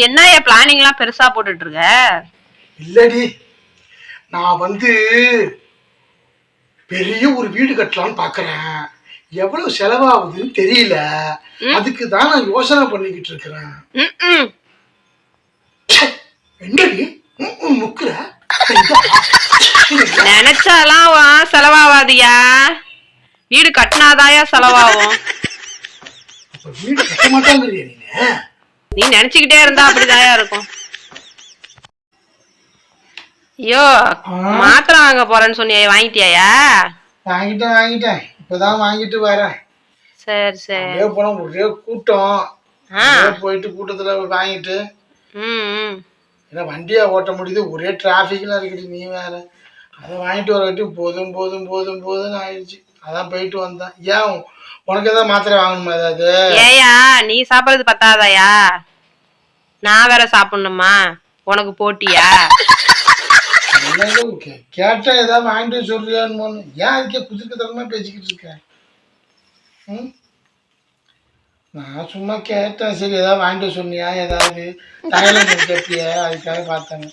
என்னய்யா பிளானிங் எல்லாம் பெருசா போட்டுட்டு இருக்க இல்லடி நான் வந்து பெரிய ஒரு வீடு கட்டலாம்னு பாக்குறேன். எவ்வளவு செலவாகுதுன்னு தெரியல. அதுக்கு தான் நான் யோசனை பண்ணிக்கிட்டு இருக்கிறேன். என்னடி? முக்குற. நினைச்சாலாம் செலவாகாதியா வீடு கட்டினாதாயா செலவாகும். வீடு கட்ட மாட்டாங்கறியா நீங்க நீ நினைச்சுக்கிட்டே இருந்தா அப்படிதாயா இருக்கும். ஐயோ மாத்திரை வாங்க போறேன்னு சொன்னியே வாங்கிட்டியாயா? வாங்கிட்டேன் வாங்கிட்டேன். இப்பதான் வாங்கிட்டு வரேன். சரி சரி. போனா ஒரே கூட்டம். போயிட்டு கூட்டத்துல வாங்கிட்டு. ஏன்னா வண்டியா ஓட்ட முடியுது. ஒரே டிராஃபிக்லாம் இருக்குது. நீ வேற. அதை வாங்கிட்டு வர வரைக்கும் போதும் போதும் போதும் போதும்னு ஆயிடுச்சு. அதான் போயிட்டு வந்தேன். ஏன் உனக்கு ஏதாவது மாத்திரை வாங்கணுமா ஏதாவது? ஏயா நீ சாப்பிடுறது பத்தாதாயா? நான் வேற சாப்பிடணுமா? உனக்கு போட்டியா? கேட்டா ஏதாவது வாங்கிட்டு சொல்றியான்னு ஏன் அதுக்கே குதிர்க்கு தரமா பேசிக்கிட்டு இருக்கேன் ம்? நான் சும்மா கேட்டேன். சரி ஏதாவது வாங்கிட்டு சொன்னியா? ஏதாவது தைலம் கேட்டியா? அதுக்காக பார்த்தேன்.